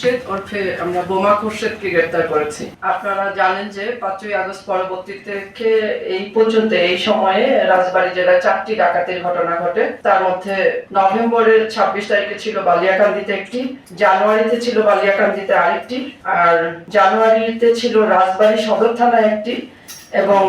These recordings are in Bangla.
খোরশেদ ওরফে আমরা বোমা খোরশেদকে গ্রেপ্তার করেছি। আপনারা জানেন যে পাঁচই আগস্ট পরবর্তীতে এই পর্যন্ত এই সময়ে রাজবাড়ী জেলায় চারটি ডাকাতির ঘটনা ঘটে। তার মধ্যে নভেম্বরের ছাব্বিশ তারিখে ছিল বালিয়াকান্দিতে একটি, জানুয়ারিতে ছিল বালিয়াকান্দিতে আরেকটি, আর জানুয়ারিতে ছিল রাজবাড়ী সদর থানায় একটি এবং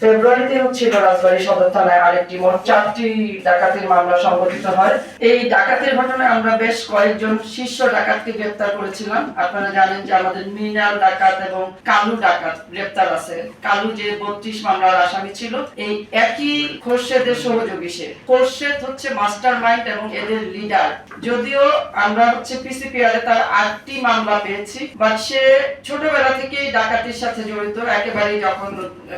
ফেব্রুয়ারিতে ছিল রাজবাড়ী সদর থানায় আরেকটি মোট চারটি ডাকাতির মামলা সংঘটিত হয়। এই ডাকাতির ঘটনায় আমরা বেশ কয়েকজন শীর্ষ ডাকাতকে গ্রেপ্তার করেছিলাম। আপনারা জানেন যে আমাদের মৃণাল ডাকাত এবং কালু ডাকাত গ্রেপ্তার আছে। কালু যে বত্রিশ মামলার আসামি ছিল, এই একই খোরশেদের সহযোগী সে। খোরশেদ হচ্ছে মাস্টার মাইন্ড এবং এদের লিডার। যদিও আমরা হচ্ছে পিসিপিআর তার আটটি মামলা পেয়েছি, বাট সে ছোটবেলা থেকেই ডাকাতির সাথে জড়িত। একেবারেই যখন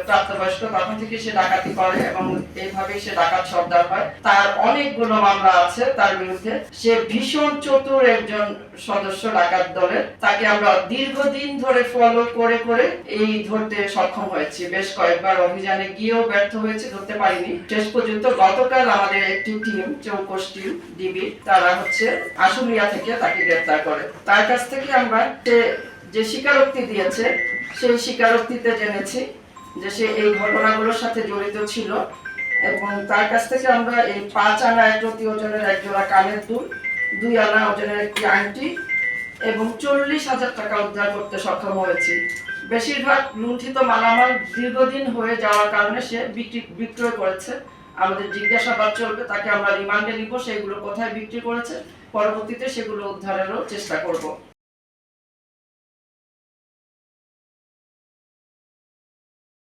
প্রাপ্তবয়স্ক তখন থেকে সে ডাকাতি করে এবং এইভাবেই সে ডাকাত সর্দার হয়। তার অনেকগুলো মামলা আছে তার বিরুদ্ধে। সে ভীষণ চতুর একজন সদস্য ডাকাত দলের। তাকে আমরা দীর্ঘদিন ধরে ফলো করে করে এই ধরতে সক্ষম হয়েছি। বেশ কয়েকবার অভিযানে গিয়েও ব্যর্থ হয়েছে, ধরতে পারিনি। শেষ পর্যন্ত গতকাল আমাদের একটি টিম চৌকস টিম ডিবি তারা হচ্ছে আশুলিয়া থেকে তাকে গ্রেপ্তার করে। তার কাছ থেকে আমরা যে স্বীকারোক্তি দিয়েছে, সেই স্বীকারোক্তিতে জেনেছি। যে সে এই ঘটনাগুলোর সাথে জড়িত ছিল। এবং তার কাছ থেকে আমরা এই পাঁচ আনা প্রতি ওজনের এক জোড়া কানের দুল, দুই আনা ওজনের একটি আংটি এবং চল্লিশ হাজার টাকা উদ্ধার করতে সক্ষম হয়েছি। বেশিরভাগ লুণ্ঠিত মালামাল দীর্ঘদিন হয়ে যাওয়ার কারণে সে বিক্রি, বিক্রয় করেছে। আমাদের জিজ্ঞাসাবাদ চলবে, তাকে আমরা রিমান্ডে নিব, সেগুলো কোথায় বিক্রি করেছে, পরবর্তীতে সেগুলো উদ্ধারেরও চেষ্টা করব।